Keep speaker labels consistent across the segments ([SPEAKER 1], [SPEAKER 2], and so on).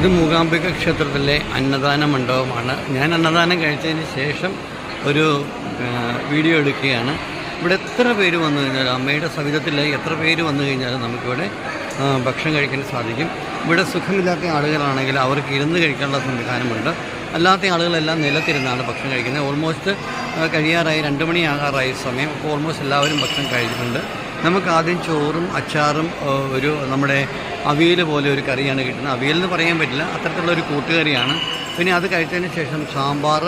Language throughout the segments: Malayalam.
[SPEAKER 1] ഇത് മൂകാംബിക ക്ഷേത്രത്തിലെ അന്നദാന മണ്ഡപമാണ്. ഞാൻ അന്നദാനം കഴിച്ചതിന് ശേഷം ഒരു വീഡിയോ എടുക്കുകയാണ്. ഇവിടെ എത്ര പേര് വന്നു കഴിഞ്ഞാലും അമ്മയുടെ സവിധത്തിൽ എത്ര പേര് വന്നു കഴിഞ്ഞാലും നമുക്കിവിടെ ഭക്ഷണം കഴിക്കാൻ സാധിക്കും. ഇവിടെ സുഖമില്ലാത്ത ആളുകളാണെങ്കിൽ അവർക്ക് ഇരുന്ന് കഴിക്കാനുള്ള സംവിധാനമുണ്ട്. അല്ലാത്ത ആളുകളെല്ലാം നിലത്തിരുന്നാണ് ഭക്ഷണം കഴിക്കുന്നത്. ഓൾമോസ്റ്റ് കഴിയാറായി രണ്ട് മണിയാകാറായി സമയം. അപ്പോൾ ഓൾമോസ്റ്റ് എല്ലാവരും ഭക്ഷണം കഴിച്ചിട്ടുണ്ട്. നമുക്ക് ആദ്യം ചോറും അച്ചാറും ഒരു നമ്മുടെ അവിയൽ പോലെ ഒരു കറിയാണ് കിട്ടുന്നത്. അവിയൽ എന്ന് പറയാൻ പറ്റില്ല. അത്തരത്തിലുള്ള ഒരു കൂട്ടുകറിയാണ്. പിന്നെ അത് കഴിച്ചതിന് ശേഷം സാമ്പാർ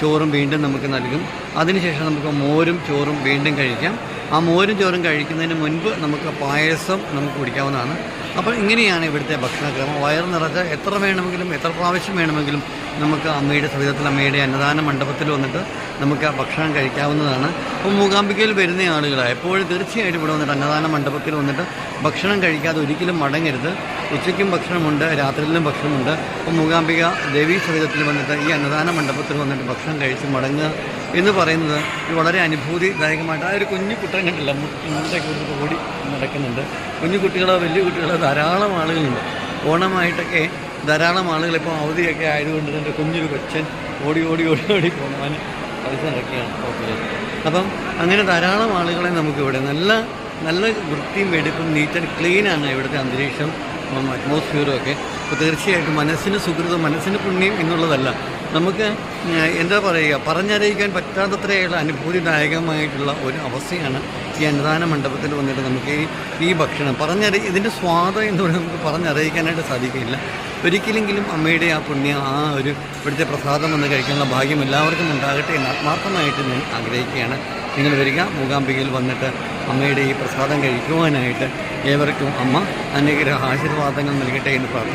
[SPEAKER 1] ചോറും വീണ്ടും നമുക്ക് നൽകും. അതിനുശേഷം നമുക്ക് മോരും ചോറും വീണ്ടും കഴിക്കാം. ആ മോരും ചോറും കഴിക്കുന്നതിന് മുൻപ് നമുക്ക് പായസം നമുക്ക് കുടിക്കാവുന്നതാണ്. അപ്പോൾ ഇങ്ങനെയാണ് ഇവിടുത്തെ ഭക്ഷണക്രമം. വയറ് നിറച്ച് എത്ര വേണമെങ്കിലും എത്ര പ്രാവശ്യം വേണമെങ്കിലും നമുക്ക് അമ്മയുടെ സവിധത്തിൽ അമ്മയുടെ അന്നദാന മണ്ഡപത്തിൽ വന്നിട്ട് നമുക്ക് ഭക്ഷണം കഴിക്കാവുന്നതാണ്. അപ്പോൾ മൂകാംബികയിൽ വരുന്ന ആളുകൾ എപ്പോഴും തീർച്ചയായിട്ടും ഇവിടെ വന്നിട്ട് അന്നദാന മണ്ഡപത്തിൽ വന്നിട്ട് ഭക്ഷണം കഴിക്കാതെ ഒരിക്കലും മടങ്ങരുത്. ഉച്ചയ്ക്കും ഭക്ഷണമുണ്ട് രാത്രിയിലും ഭക്ഷണമുണ്ട്. അപ്പോൾ മൂകാംബിക ദേവീ സഹിതത്തിൽ വന്നിട്ട് ഈ അന്നദാന മണ്ഡപത്തിൽ വന്നിട്ട് ഭക്ഷണം കഴിച്ച് മടങ്ങുക എന്ന് പറയുന്നത് വളരെ അനുഭൂതിദായകമായിട്ട് ആ ഒരു കുഞ്ഞു കുട്ടം കണ്ടില്ല മുട്ടേക്ക് ഓടി നടക്കുന്നുണ്ട്. കുഞ്ഞു കുട്ടികളോ വലിയ കുട്ടികളോ ധാരാളം ആളുകളുണ്ട്. ഓണമായിട്ടൊക്കെ ധാരാളം ആളുകൾ ഇപ്പോൾ അവധിയൊക്കെ ആയതുകൊണ്ട് തന്നെ കുഞ്ഞൊരു കൊച്ചൻ ഓടി ഓടി ഓടി ഓടി പോകാൻ പൈസ നടക്കുകയാണ്. ഓക്കെ. അപ്പം അങ്ങനെ ധാരാളം ആളുകളെ നമുക്കിവിടെ നല്ല നല്ല വൃത്തിയും വെടുപ്പും നീറ്റ് ആൻഡ് ക്ലീനാണ് ഇവിടുത്തെ അന്തരീക്ഷം അറ്റ്മോസ്ഫിയറും ഒക്കെ. അപ്പോൾ തീർച്ചയായിട്ടും മനസ്സിന് സുഹൃതം മനസ്സിന് പുണ്യം എന്നുള്ളതല്ല. നമുക്ക് എന്താ പറയുക പറഞ്ഞറിയിക്കാൻ പറ്റാത്തത്രയുള്ള അനുഭൂതിദായകമായിട്ടുള്ള ഒരു അവസ്ഥയാണ് ഈ അന്നദാന മണ്ഡപത്തിൽ വന്നിട്ട് നമുക്ക് ഈ ഈ ഭക്ഷണം. പറഞ്ഞറി ഇതിന്റെ സ്വാദം എന്ന് പറയുന്നത് നമുക്ക് പറഞ്ഞറിയിക്കാനായിട്ട് സാധിക്കില്ല. ഒരിക്കലെങ്കിലും അമ്മയുടെ ആ പുണ്യം ആ ഒരു ഇവിടുത്തെ പ്രസാദം വന്ന് കഴിക്കാനുള്ള ഭാഗ്യം എല്ലാവർക്കും ഉണ്ടാകട്ടെ എന്ന് ആത്മാർത്ഥമായിട്ട് ഞാൻ ആഗ്രഹിക്കുകയാണ്. നിങ്ങൾ വരിക മൂകാംബികയിൽ വന്നിട്ട് അമ്മയുടെ ഈ പ്രസാദം കഴിക്കുവാനായിട്ട് ഏവർക്കും അമ്മ അനുഗ്രഹ ആശീർവാദങ്ങൾ നൽകട്ടെ എന്ന് പ്രാർത്ഥിക്കുന്നു.